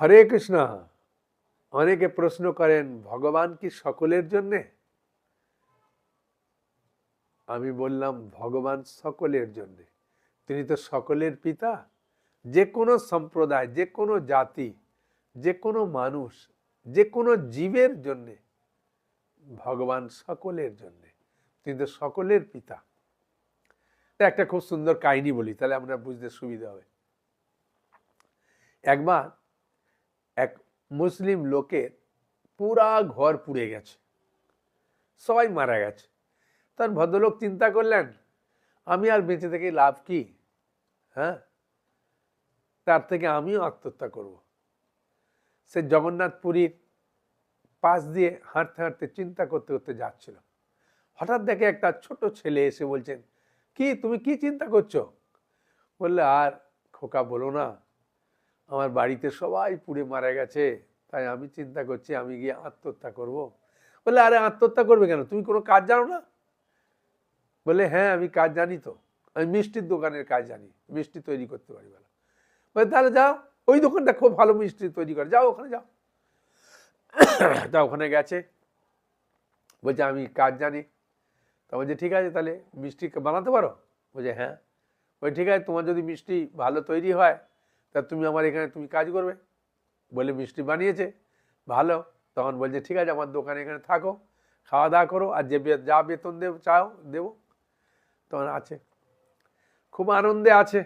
হরে কৃষ্ণ। অনেকে প্রশ্ন করেন, ভগবান কি সকলের জন্যে? আমি বললাম, ভগবান সকলের জন্যে। তিনি তো সকলের পিতা। যে কোনো সম্প্রদায়, যে কোনো জাতি, যে কোনো মানুষ, যে কোনো জীবের জন্যে ভগবান সকলের জন্যে। তিনি তো সকলের পিতা। একটা খুব সুন্দর কাহিনী বলি, তাহলে আমরা বুঝতে সুবিধা হবে। একবার এক মুসলিম লোকের পুরা ঘর পুড়ে গেছে। সবাই মারা গেছে। তখন ভদ্রলোক চিন্তা করলেন, আমি আর বেঁচে থেকে লাভ কি? হ্যাঁ? তার থেকে আমিও আত্মহত্যা করব। সে জগন্নাথ পুরীর পাশ দিয়ে হাঁটতে হাঁটতে চিন্তা করতে করতে যাচ্ছিল। হঠাৎ দেখে একটা ছোট ছেলে এসে বলছেন, কি, তুমি কি চিন্তা করছ? বললে, আর খোকা বলো না আমার বাড়িতে সবাই পুড়ে মারা গেছে, তাই আমি চিন্তা করছি আমি গিয়ে আত্মহত্যা করব। বললে আরে, আত্মহত্যা করবে কেন? তুমি কোনো কাজ জানো না? বলে হ্যাঁ আমি কাজ জানি তো। আমি মিষ্টির দোকানের কাজ জানি, মিষ্টি তৈরি করতে পারি বলো। বলে, তাহলে যাও, ওই দোকানটা খুব ভালো মিষ্টি তৈরি করে, যাও ওখানে, যাও। তা ওখানে গেছে। বলছে, আমি কাজ জানি। তা বলছে, ঠিক আছে, তাহলে মিষ্টি বানাতে পারো? বলছে হ্যাঁ। বলছে ঠিক আছে, তোমার যদি মিষ্টি ভালো তৈরি হয় তা তুমি আমার এখানে, তুমি কাজ করবে? বলে মিষ্টি বানিয়েছে। ভালো। তখন বলছে, ঠিক আছে, আমার দোকানে এখানে থাকো। খাওয়া দাওয়া করো আর যে যা বেতন দেব, চাও, দেবো। তখন আছে। খুব আনন্দে আছে।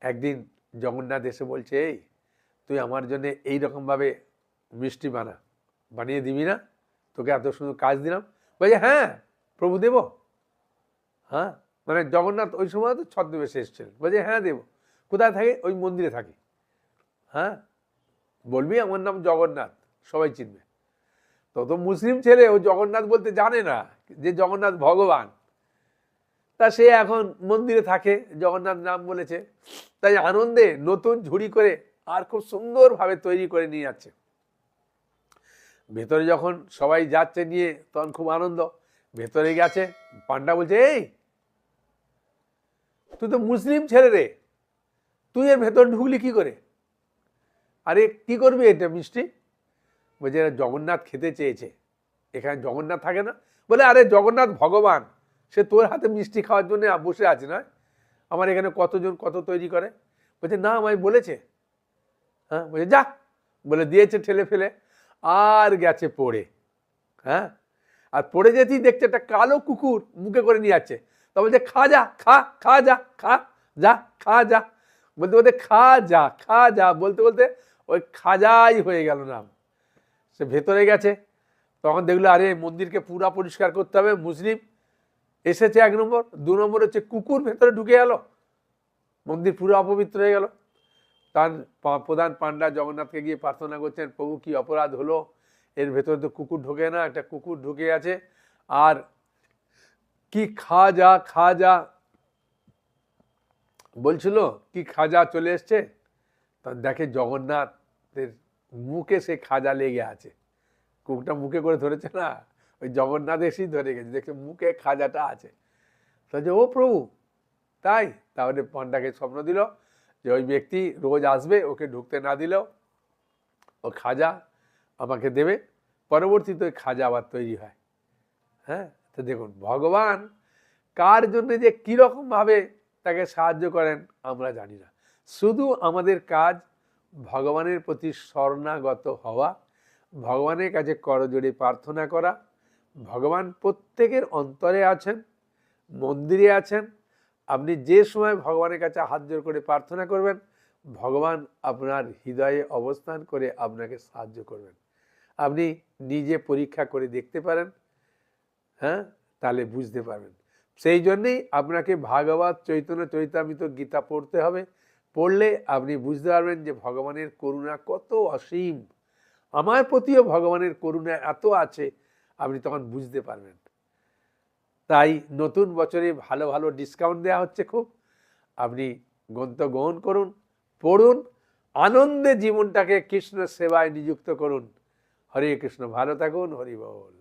একদিন জগন্নাথ এসে বলছে, এই, তুই আমার জন্য এইরকমভাবে মিষ্টি বানা, বানিয়ে দিবি না? তোকে এত সুন্দর কাজ দিলাম। বলছে হ্যাঁ প্রভু দেব। হ্যাঁ? মানে জগন্নাথ ওই সময় তো ছদ্মবেশে এসেছিলেন। বলছে হ্যাঁ দেব। কোথায় থাকে? ওই মন্দিরে থাকি। হ্যাঁ? বলবি আমার নাম জগন্নাথ, সবাই চিনবে। তো তো মুসলিম ছেলে, ও জগন্নাথ বলতে জানে না যে জগন্নাথ ভগবান। তা সে এখন মন্দিরে থাকে, জগন্নাথ নাম বলেছে। তাই আনন্দে নতুন ঝুড়ি করে আর খুব সুন্দরভাবে তৈরি করে নিয়ে যাচ্ছে। ভেতরে যখন সবাই যাচ্ছে নিয়ে, তখন খুব আনন্দ। ভেতরে গেছে, পান্ডা বলছে, এই তুই তো মুসলিম ছেলে রে। তুই এর ভেতর ঢুকলি কি করে? আরে কি করবি এটা মিষ্টি? বলছে, এরা জগন্নাথ খেতে চেয়েছে। এখানে জগন্নাথ থাকে না? বলে, আরে জগন্নাথ ভগবান। সে তোর হাতে মিষ্টি খাওয়ার জন্য বসে আছে, নয়? আমার এখানে কতজন কত তৈরি করে? বলছে, না, আমায় বলেছে। হ্যাঁ বলছে, যা। বলে, দিয়েছে ঠেলে ফেলে, আর গেছে পড়ে। হ্যাঁ আর পড়ে যেতেই দেখছে একটা কালো কুকুর মুখে করে নিয়ে যাচ্ছে। বলছে, খা যা, খা খা যা খা যা খা যা। বলতে বলতে, খা যা খা যা। বলতে বলতে ওই খাজাই হয়ে গেল নাম। সে ভেতরে গেছে। তখন দেখল, আরে, মন্দিরকে পুরা পরিষ্কার করতে হবে, মুসলিম এসেছে এক নম্বর। দু নম্বর হচ্ছে কুকুর ভেতরে ঢুকে গেল। মন্দির পুরো অপবিত্র হয়ে গেল। তার প্রধান পান্ডা জগন্নাথকে গিয়ে প্রার্থনা করছেন, প্রভু, কি অপরাধ হলো? এর ভেতরে তো কুকুর ঢোকে না, একটা কুকুর ঢুকে আছে। আর কি খা যা খা যা বলছিল, কি খাজা চলে এসছে? তা দেখে জগন্নাথের মুখে সে খাজা লেগে আছে। কুকটা মুখে করে ধরেছে না, ওই জগন্নাথ এসেই ধরে গেছে। দেখে মুখে খাজাটা আছে। যে ও প্রভু, তাই? তাহলে পান্ডাকে স্বপ্ন দিল যে ওই ব্যক্তি রোজ আসবে, ওকে ঢুকতে না দিলেও ও খাজা আমাকে দেবে। পরবর্তীতে ওই খাজা আবার তৈরি হয়। হ্যাঁ? তো দেখুন, ভগবান কার জন্য যে কীরকমভাবে তাকে সাহায্য করেন আমরা জানি না। শুধু আমাদের কাজ ভগবানের প্রতি শরণাগত হওয়া, ভগবানের কাছে করজোড়ে প্রার্থনা করা, ভগবান প্রত্যেকের অন্তরে আছেন, মন্দিরে আছেন, আপনি যে সময় ভগবানের কাছে হাত জোর করে প্রার্থনা করবেন, ভগবান আপনার হৃদয়ে অবস্থান করে আপনাকে সাহায্য করবেন। আপনি নিজে পরীক্ষা করে দেখতে পারেন হ্যাঁ? তাহলে বুঝতে পারবেন। সেই জন্যেই আপনাকে ভাগবত চৈতন্য চৈতামিত গীতা পড়তে হবে। পড়লে আপনি বুঝতে পারবেন যে ভগবানের করুণা কত অসীম। আমার প্রতিও ভগবানের করুণা এত আছে, আপনি তখন বুঝতে পারবেন। তাই নতুন বছরে ভালো ভালো ডিসকাউন্ট দেওয়া হচ্ছে খুব। আপনি গ্রন্থ গ্রহণ করুন, পড়ুন, আনন্দে জীবনটাকে কৃষ্ণ সেবায় নিযুক্ত করুন। হরে কৃষ্ণ, ভালো থাকুন, হরি বল।